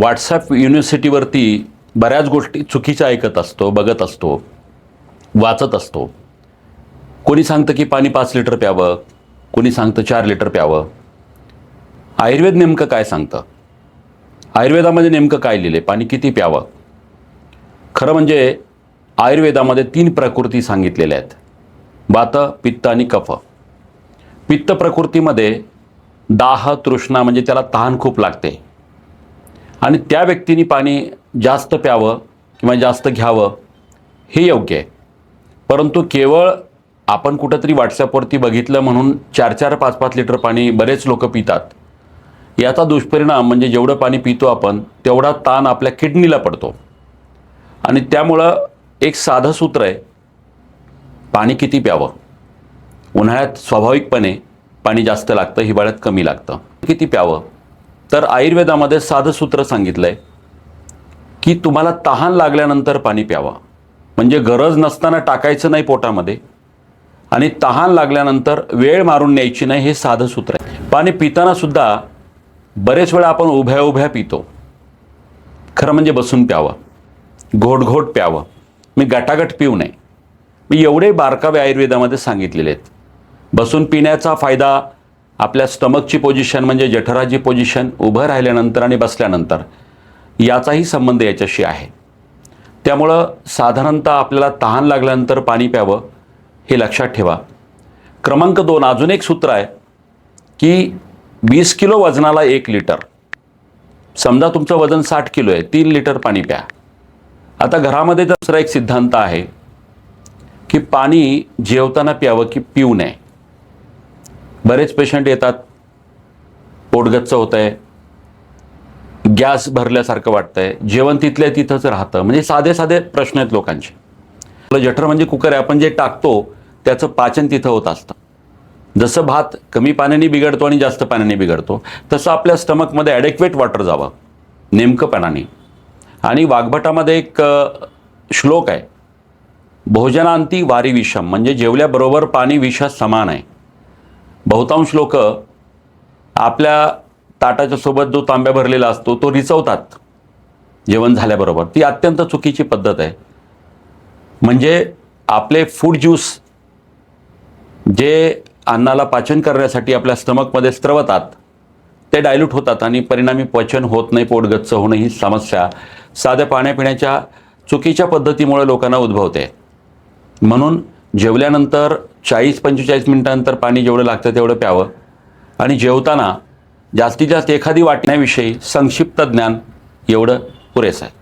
WhatsApp युनिव्हर्सिटीवरती बऱ्याच गोष्टी चुकीच्या ऐकत असतो बघत असतो वाचत असतो. कोणी सांगतं की पाणी पाच लिटर प्यावं कोणी सांगतं चार लिटर प्यावं. आयुर्वेद नेमकं काय सांगतं? आयुर्वेदामध्ये नेमकं काय लिहिले पाणी किती प्यावं? खरं म्हणजे आयुर्वेदामध्ये तीन प्रकृती सांगितलेल्या आहेत. वात पित्त आणि कफ. पित्त प्रकृतीमध्ये दाह तृष्णा म्हणजे त्याला तहान खूप लागते. आणि त्या व्यक्तीने पाणी जास्त प्यावं किंवा जास्त घ्यावं हे योग्य आहे. परंतु केवळ आपण कुठंतरी व्हॉट्सॲपवरती बघितलं म्हणून चार चार पाच पाच लिटर पाणी बरेच लोक पितात. याचा दुष्परिणाम म्हणजे जेवढं पाणी पितो आपण तेवढा ताण आपल्या किडनीला पडतो. आणि त्यामुळं एक साधं सूत्र आहे पाणी किती प्यावं? उन्हाळ्यात स्वाभाविकपणे पाणी जास्त लागतं हिवाळ्यात कमी लागतं. किती प्यावं? तर आयुर्वेदामध्ये साधं सूत्र सांगितलं आहे की तुम्हाला तहान लागल्यानंतर पाणी प्यावं. म्हणजे गरज नसताना टाकायचं नाही पोटामध्ये आणि तहान लागल्यानंतर वेळ मारून न्यायची नाही हे साधं सूत्र आहे. पाणी पितानासुद्धा बरेच वेळा आपण उभ्या उभ्या पितो. खरं म्हणजे बसून प्यावं. घोटघोट प्यावं. मी गटागट पिऊ नये. मी एवढे बारकावे आयुर्वेदामध्ये सांगितलेले आहेत. बसून पिण्याचा फायदा आपल्या स्टमकची पोझिशन म्हणजे जठराची पोझिशन उभं राहिल्यानंतर आणि बसल्यानंतर. याचाही संबंध याच्याशी आहे. त्यामुळं साधारणतः आपल्याला तहान लागल्यानंतर पाणी प्यावं हे लक्षात ठेवा. क्रमांक दोन अजून एक सूत्र आहे की वीस किलो वजनाला एक लिटर. समजा तुमचं वजन साठ किलो आहे तीन लिटर पाणी प्या. आता घरामध्ये दुसरा एक सिद्धांत आहे की पाणी जेवताना प्यावं की पिऊ नये. बरेच पेशंट येतात. पोटगच्च होत आहे गॅस भरल्यासारखं वाटतंय. जेवण तिथल्या तिथंच राहतं. म्हणजे साधे साधे प्रश्न आहेत लोकांचे. आपलं जठर म्हणजे कुकर आहे. आपण जे टाकतो त्याचं पाचन तिथं होत असतं. जसं भात कमी पाण्याने बिघडतो आणि जास्त पाण्याने बिघडतो तसं आपल्या स्टमकमध्ये ॲडेक्वेट वॉटर जावं. नेमकं पाण्याने आणि वाघभटामध्ये एक श्लोक आहे. भोजनांती वारी विषम. म्हणजे जेवल्याबरोबर पाणी विषा समान आहे. बहुतांश लोक आपल्या ताटाच्या सोबत जो तांब्या भरलेला असतो तो रिचवतात. जेवण झाल्याबरोबर. ती अत्यंत चुकीची पद्धत आहे. म्हणजे आपले फूड ज्यूस जे अन्नाला पाचन करण्यासाठी आपल्या स्टमकमध्ये स्त्रवतात ते डायल्यूट होतात आणि परिणामी पचन होत नाही पोटगच्च होणं ही समस्या साध्या पाण्यापिण्याच्या चुकीच्या पद्धतीमुळे लोकांना उद्भवते. म्हणून जेवल्यानंतर चाळीस पंचेचाळीस मिनिटानंतर पाणी जेवढं लागतं तेवढं प्यावं. आणि जेवताना जास्तीत जास्त एखादी वाटण्याविषयी संक्षिप्त ज्ञान एवढं पुरेसं आहे.